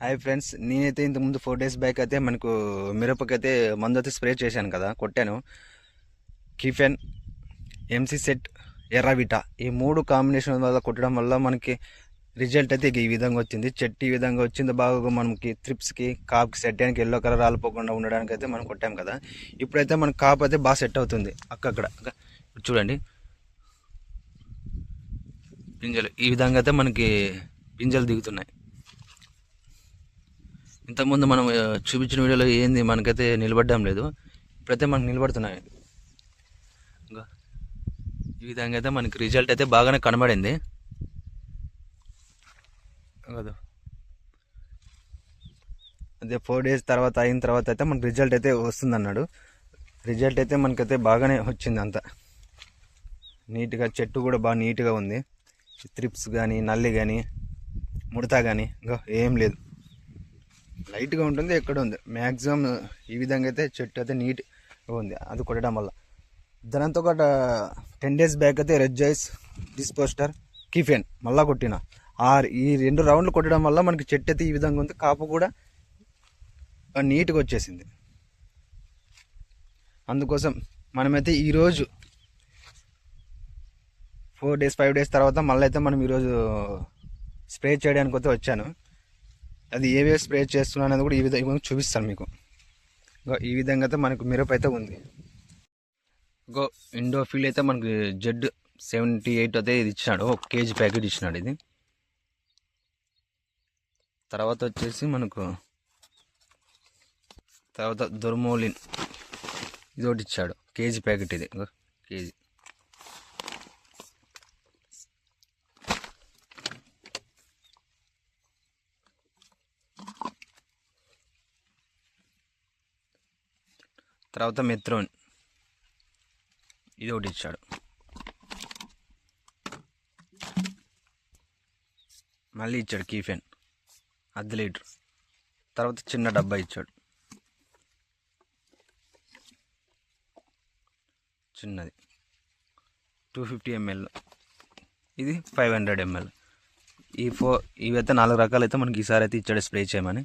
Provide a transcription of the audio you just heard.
Hi friends నేనైతే ఇంతకుముందు four days back అయితే మనకు మిరపకైతే మందు అయితే స్ప్రే చేశాను కదా కొట్టాను. కిఫెన్ ఎంసీ సెట్ ఎర్రవిటా ఈ మూడు కాంబినేషన్ వల్ల కొట్టడం వల్ల మనకి రిజల్ట్ అయితే ఈ విధంగా వచ్చింది. చెట్టు ఈ విధంగా వచ్చింది. బాగా మనకి త్రిప్స్కి కాప్కి సెట్ అయ్యానికి ఎల్లో కలర్ రాలిపోకుండా ఉండడానికి అయితే మనం కొట్టాం కదా. ఇప్పుడైతే మన కాప్ అయితే బాగా సెట్ అవుతుంది. అక్కడ చూడండి. పింజలు ఈ విధంగా అయితే మనకి పింజలు దిగుతున్నాయి. ఇంతకుముందు మనం చూపించిన వీడియోలో ఏంది మనకైతే నిలబడ్డం లేదు. ఇప్పుడైతే మనకు నిలబడుతున్నాయి. ఈ విధంగా అయితే మనకి రిజల్ట్ అయితే బాగానే కనబడింది. కదా అదే. ఫోర్ డేస్ తర్వాత అయిన తర్వాత అయితే మనకు రిజల్ట్ అయితే వస్తుంది అన్నాడు రిజల్ట్ అయితే మనకైతే బాగానే వచ్చింది అంతా. నీట్గా చెట్టు కూడా బాగా నీట్గా ఉంది. త్రిప్స్ కానీ నల్లి కానీ ముడత కానీ ఇంకా ఏం లేదు. లైట్గా ఉంటుంది ఎక్కడ ఉంది. మ్యాక్సిమం ఈ విధంగా అయితే చెట్టు అయితే నీట్గా ఉంది అది కొట్టడం వల్ల. దానంతో ఒక టెన్ డేస్ బ్యాక్ అయితే రెడ్ జాయిస్ డిస్పోస్టర్ కిఫెన్ మళ్ళా కొట్టిన. ఆ ఈ రెండు రౌండ్లు కొట్టడం వల్ల మనకి చెట్టు అయితే ఈ విధంగా ఉంది కాపు కూడా నీట్గా వచ్చేసింది. అందుకోసం మనమైతే ఈరోజు ఫోర్ డేస్ ఫైవ్ డేస్ తర్వాత మళ్ళీ అయితే మనం ఈరోజు స్ప్రే చేయడానికి అయితే వచ్చాను. అది ఏవే స్ప్రే చేస్తున్నాను అనేది కూడా ఈ విధంగా చూపిస్తాను మీకు. ఇగో ఈ విధంగా అయితే మనకు మిరప అయితే ఉంది. ఇంకో ఫీల్ అయితే మనకు జెడ్ సెవెంటీ ఎయిట్ అయితే ఇది ఇచ్చినాడు ఒక కేజీ ప్యాకెట్ ఇచ్చినాడు ఇది. తర్వాత వచ్చేసి మనకు తర్వాత దొర్మోలిన్ ఇది ఒకటి ఇచ్చాడు కేజీ ప్యాకెట్ ఇది. కేజీ. తర్వాత మెత్రోన్. ఇది ఒకటి ఇచ్చాడు. మళ్ళీ ఇచ్చాడు కీఫెన్. అర్ధ లీటర్. తర్వాత చిన్న డబ్బా ఇచ్చాడు. చిన్నది. టూ ఫిఫ్టీ ఎంఎల్ ఇది ఫైవ్ హండ్రెడ్ ఎంఎల్ ఈ ఫో ఇవైతే నాలుగు రకాలు అయితే మనకి ఈసారి అయితే ఇచ్చాడు స్ప్రే చేయమని.